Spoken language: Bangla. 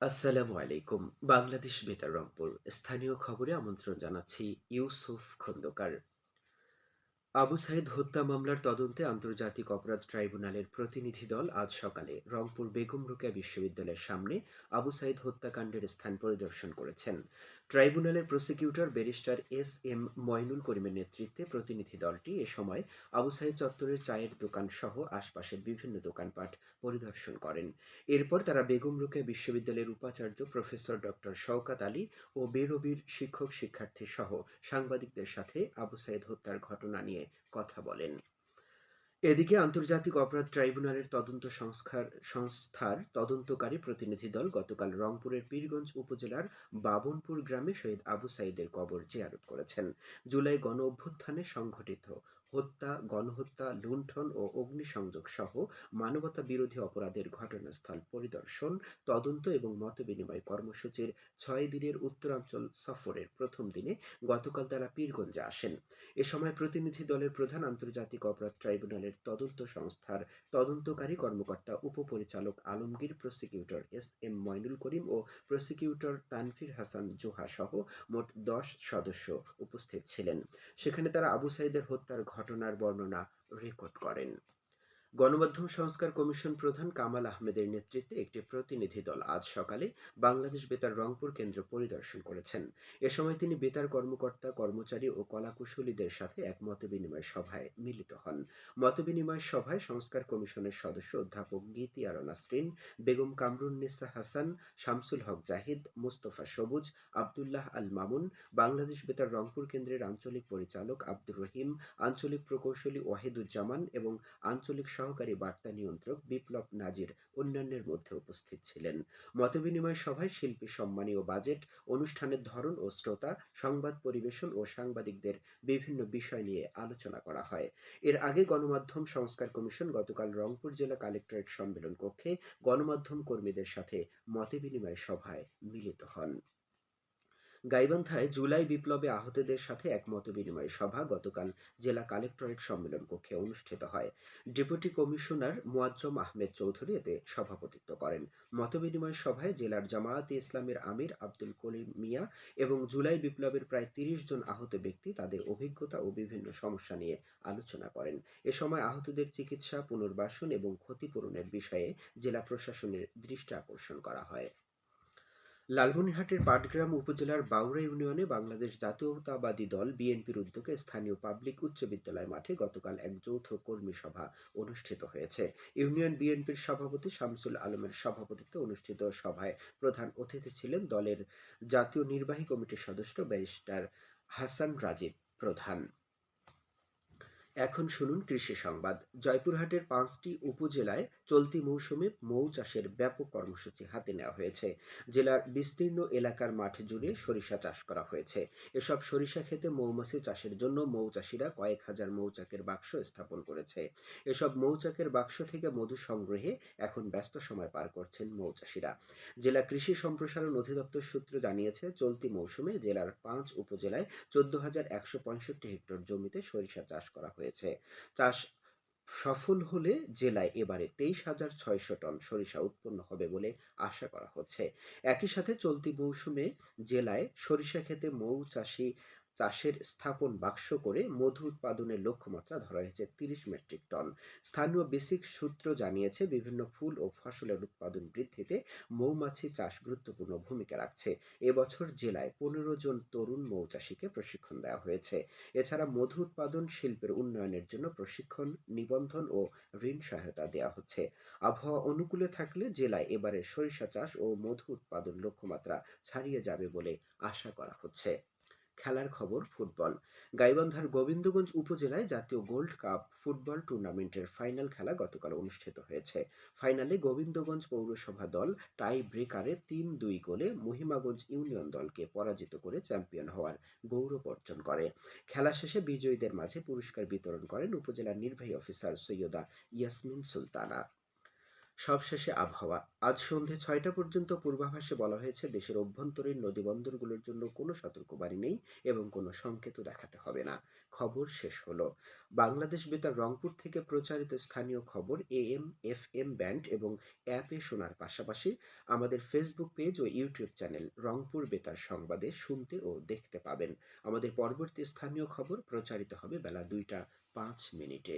আসসালামু আলাইকুম। বাংলাদেশ বেতার রংপুর। স্থানীয় খবরে আমন্ত্রণ জানাচ্ছি ইউসুফ খন্দকার। আবু সাইদ হত্যা মামলার তদন্তে আন্তর্জাতিক অপরাধ ট্রাইব্যুনালের প্রতিনিধি দল আজ সকালে রংপুর বেগম রোকেয়া বিশ্ববিদ্যালয়ের সামনে আবু সাইদ হত্যাকাণ্ডের স্থান পরিদর্শন করেছেন। ট্রাইব্যুনালের prosecutor barrister S M Moynul করিমের নেতৃত্বে প্রতিনিধি দলটি এ সময় আবু সাইদ চত্বরের চায়ের দোকান সহ আশপাশের বিভিন্ন দোকানপাট পরিদর্শন করেন। এরপর তারা বেগম রোকেয়া বিশ্ববিদ্যালয়ের উপাচার্য প্রফেসর ডক্টর শওকাত আলী ও বেরবির শিক্ষক শিক্ষার্থী সহ সাংবাদিকদের সাথে আবু সাইদ হত্যার ঘটনা নিয়ে কথা বলেন। এদিকে আন্তর্জাতিক অপরাধ ট্রাইব্যুনালের তদন্ত সংস্কার, সংস্থার তদন্তকারী প্রতিনিধি দল গতকাল রংপুরের পীরগঞ্জ উপজেলার বাবনপুর গ্রামে শহীদ আবু সাইদের কবর জিয়ারত করেছেন। জুলাই গণ অভ্যুত্থানে সংঘটিত হত্যা, গণহত্যা, লুণ্ঠন ও অগ্নিসংযোগ সহ মানবতা বিরোধী অপরাধের ঘটনাস্থল পরিদর্শন, তদন্ত এবং মতবিনিময় কর্মসূচির ছয় দিনের উত্তরাঞ্চল সফরের প্রথম দিনে গতকাল তারা পীরগঞ্জে আসেন। এ সময় প্রতিনিধি দলের প্রধান আন্তর্জাতিক অপরাধ ট্রাইব্যুনালের তদন্ত সংস্থার তদন্তকারী কর্মকর্তা উপপরিচালক Alamgir, prosecutor S M Moynul Karim ও প্রসিকিউটর তানফির হাসান জোহা সহ মোট দশ সদস্য উপস্থিত ছিলেন। সেখানে তারা আবু সাইদের হত্যার ঘটনার বর্ণনা রেকর্ড করেন। গণমাধ্যম সংস্কার কমিশন প্রধান কামাল আহমেদের নেতৃত্বে একটি প্রতিনিধি দল আজ সকালে বাংলাদেশ বেতার রংপুর কেন্দ্র পরিদর্শন করেছেন। এ সময় তিনি বেতার কর্মকর্তা, কর্মচারী ও কলাকুশলীদের সাথে এক মতবিনিময় সভায় মিলিত হন। মতবিনিময় সভায় সংস্কার কমিশনের সদস্য অধ্যাপক গীতি আরও নাসরিন বেগম কামরুন্নেসা হাসান, শামসুল হক জাহিদ, মুস্তফা সবুজ, আবদুল্লাহ আল মামুন, বাংলাদেশ বেতার রংপুর কেন্দ্রের আঞ্চলিক পরিচালক আব্দুর রহিম, আঞ্চলিক প্রকৌশলী ওয়াহিদুজ্জামান এবং আঞ্চলিক সহকারী বার্তা নিয়ন্ত্রক বিপ্লব নাজির অন্যান্যের মধ্যে উপস্থিত ছিলেন। মতবিনিময় সভায় শিল্পী সম্মানী ও বাজেট, অনুষ্ঠানের ধরন ও শ্রোতা, সংবাদ পরিবেশন ও সাংবাদিকদের বিভিন্ন বিষয় নিয়ে আলোচনা করা হয়। এর আগে গণমাধ্যম সংস্কার কমিশন গতকাল রংপুর জেলা কালেক্টরেট সম্মেলন কক্ষে গণমাধ্যম কর্মীদের সাথে মতবিনিময় সভায় মিলিত হন। গাইবান্ধায় জুলাই বিপ্লবে আহতদের সাথে এক মতবিনিময় সভা গতকাল জেলা কালেক্টরেট সম্মেলন কক্ষে অনুষ্ঠিত হয়। ডেপুটি কমিশনার মোয়াজ্জম আহমেদ চৌধুরী এতে সভাপতিত্ব করেন। মতবিনিময় সভায় জেলার জামায়াতে ইসলামের আমির আব্দুল কলিম মিয়া এবং জুলাই বিপ্লবের প্রায় তিরিশ জন আহত ব্যক্তি তাদের অভিজ্ঞতা ও বিভিন্ন সমস্যা নিয়ে আলোচনা করেন। এ সময় আহতদের চিকিৎসা, পুনর্বাসন এবং ক্ষতিপূরণের বিষয়ে জেলা প্রশাসনের দৃষ্টি আকর্ষণ করা হয়। লালমনিরহাটের পাটগ্রাম উপজেলার বাউড়া ইউনিয়নে বাংলাদেশ জাতীয়তাবাদী দল বিএনপির উদ্যোগে স্থানীয় পাবলিক উচ্চ বিদ্যালয় মাঠে গতকাল এক যৌথ কর্মী সভা অনুষ্ঠিত হয়েছে। ইউনিয়ন বিএনপির সভাপতি শামসুল আলমের সভাপতিত্বে অনুষ্ঠিত সভায় প্রধান অতিথি ছিলেন দলের জাতীয় নির্বাহী কমিটির সদস্য ব্যারিস্টার হাসান রাজীব প্রধান। এখন শুনুন কৃষি সংবাদ। জয়পুরহাটের পাঁচটি উপজেলায় চলতি মৌসুমে মৌ চাষের ব্যাপক কর্মসূচি হাতে নেওয়া হয়েছে। জেলার বিস্তীর্ণ এলাকার মাঠ জুড়ে সরিষা চাষ করা হয়েছে। এসব সরিষা খেতে মৌমাছি চাষের জন্য মৌ মৌচাষিরা কয়েক হাজার মৌচাকের বাক্স স্থাপন করেছে। এসব মৌচাকের বাক্স থেকে মধু সংগ্রহে এখন ব্যস্ত সময় পার করছেন মৌচাষিরা জেলা কৃষি সম্প্রসারণ অধিদপ্তর সূত্র জানিয়েছে, চলতি মৌসুমে জেলার পাঁচ উপজেলায় চোদ্দ হাজার একশো পঁয়ষট্টি হেক্টর জমিতে সরিষা চাষ করা হয়েছে। হয়েছে চাষ সফল হলে জেলায় এবারে তেইশ হাজার ছয়শো টন সরিষা উৎপন্ন হবে বলে আশা করা হচ্ছে। একই সাথে চলতি মৌসুমে জেলায় সরিষা খেতে মৌ চাষি চাষের স্থাপন বাক্স করে মধু উৎপাদনের লক্ষ্যমাত্রা ধরা হয়েছে তিরিশ মেট্রিক টন। স্থানীয় বেসিক সূত্র জানিয়েছে, বিভিন্ন ফুল ও ফসলের উৎপাদন বৃদ্ধিতে মৌমাছি চাষ গুরুত্বপূর্ণ ভূমিকা রাখছে। এবছর জেলায় পনেরো জন তরুণ মৌচাষীকে প্রশিক্ষণ দেওয়া হয়েছে। এছাড়া মধু উৎপাদন শিল্পের উন্নয়নের জন্য প্রশিক্ষণ, নিবন্ধন ও ঋণ সহায়তা দেওয়া হচ্ছে। আবহাওয়া অনুকূলে থাকলে জেলায় এবারে সরিষা চাষ ও মধু উৎপাদন লক্ষ্যমাত্রা ছাড়িয়ে যাবে বলে আশা করা হচ্ছে। খেলার খবর ফুটবল। গাইবান্ধার গোবিন্দগঞ্জ উপজেলায় জাতীয় গোল্ড কাপ ফুটবল টুর্নামেন্টের ফাইনাল খেলা গতকাল অনুষ্ঠিত হয়েছে। ফাইনালে গোবিন্দগঞ্জ পৌরসভা দল টাই ব্রেকারে তিন দুই গোলে মহিমাগঞ্জ ইউনিয়ন দলকে পরাজিত করে চ্যাম্পিয়ন হওয়ার গৌরব অর্জন করে। খেলা শেষে বিজয়ীদের মাঝে পুরস্কার বিতরণ করেন উপজেলার নির্বাহী অফিসার সৈয়দা ইয়াসমিন সুলতানা। সবশেষে আবহাওয়া। আজ সন্ধে ছয়টা পর্যন্ত পূর্বাভাসে বলা হয়েছে, দেশের অভ্যন্তরীণ নদীবন্দরগুলোর জন্য কোনো সতর্কবাণী নেই এবং কোনো সংকেতও দেখাতে হবে না। খবর শেষ হলো। বাংলাদেশ বেতার রংপুর থেকে প্রচারিত স্থানীয় খবর এএম এফ এম ব্যান্ড এবং অ্যাপে শোনার পাশাপাশি আমাদের ফেসবুক পেজ ও ইউটিউব চ্যানেল রংপুর বেতার সংবাদে শুনতে ও দেখতে পাবেন। আমাদের পরবর্তী স্থানীয় খবর প্রচারিত হবে বেলা দুইটা পাঁচ মিনিটে।